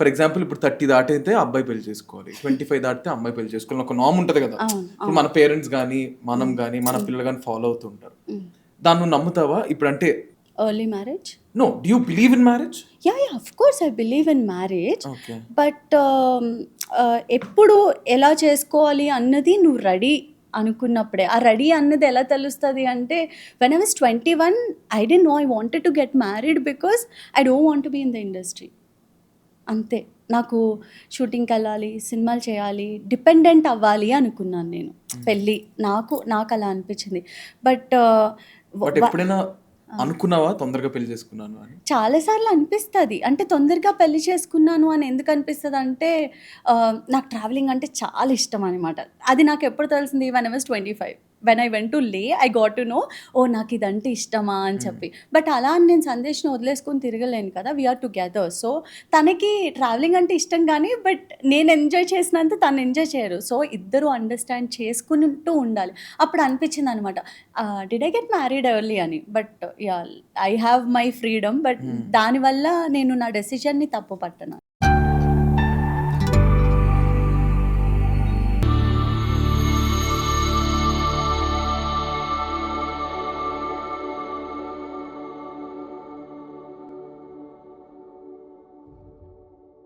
For example ఇప్పుడు thirty దాటితే అబ్బాయి పెళ్ళి చేసుకోవాలి. ట్వంటీ ఫైవ్ దాటితే అమ్మాయి పెళ్ళి చేసుకోవాలి. ఒక నామ్ ఉంటుంది కదా. ఇప్పుడు మన పేరెంట్స్ కానీ మనం కానీ మన పిల్లలు కానీ ఫాలో అవుతుంటారు. దాన్ని నువ్వు నమ్ముతావా? ఇప్పుడు అంటే early marriage no do you believe in marriage yeah yeah of course I believe in marriage but ఎప్పుడు ఎలా చేసుకోవాలి అన్నది నువ్వు రెడీ అనుకున్నప్పుడే. ఆ రెడీ అన్నది ఎలా తెలుస్తుంది అంటే when I was twenty one I didn't know I wanted to get married because I don't want be in the industry అంతే. నాకు షూటింగ్కి వెళ్ళాలి సినిమాలు చేయాలి డిపెండెంట్ అవ్వాలి అనుకున్నాను నేను. పెళ్ళి నాకు నాకు అలా అనిపించింది. బట్ ఎప్పుడైనా అనుకున్నావా తొందరగా పెళ్ళి చేసుకున్నాను అని? చాలాసార్లు అనిపిస్తుంది. అంటే తొందరగా పెళ్ళి చేసుకున్నాను అని ఎందుకు అనిపిస్తుంది అంటే నాకు ట్రావెలింగ్ అంటే చాలా ఇష్టం అనమాట అది నాకు ఎప్పుడు తెలిసింది? When I was twenty five when I went to L A I got to know oh నాకు ఇదంటే ఇష్టమా? అని చెప్పి. బట్ అలా అని నేను సందేశ్ని వదిలేసుకొని తిరగలేను కదా వీఆర్ టుగెదర్ సో తనకి ట్రావెలింగ్ అంటే ఇష్టం కానీ బట్ నేను ఎంజాయ్ చేసినంత తను ఎంజాయ్ చేయరు. సో ఇద్దరు అండర్స్టాండ్ చేసుకుంటూ ఉండాలి. అప్పుడు అనిపించింది అనమాట did I get married early అని. But yeah I have my freedom but దానివల్ల నేను నా డెసిషన్ని తప్పు పట్టను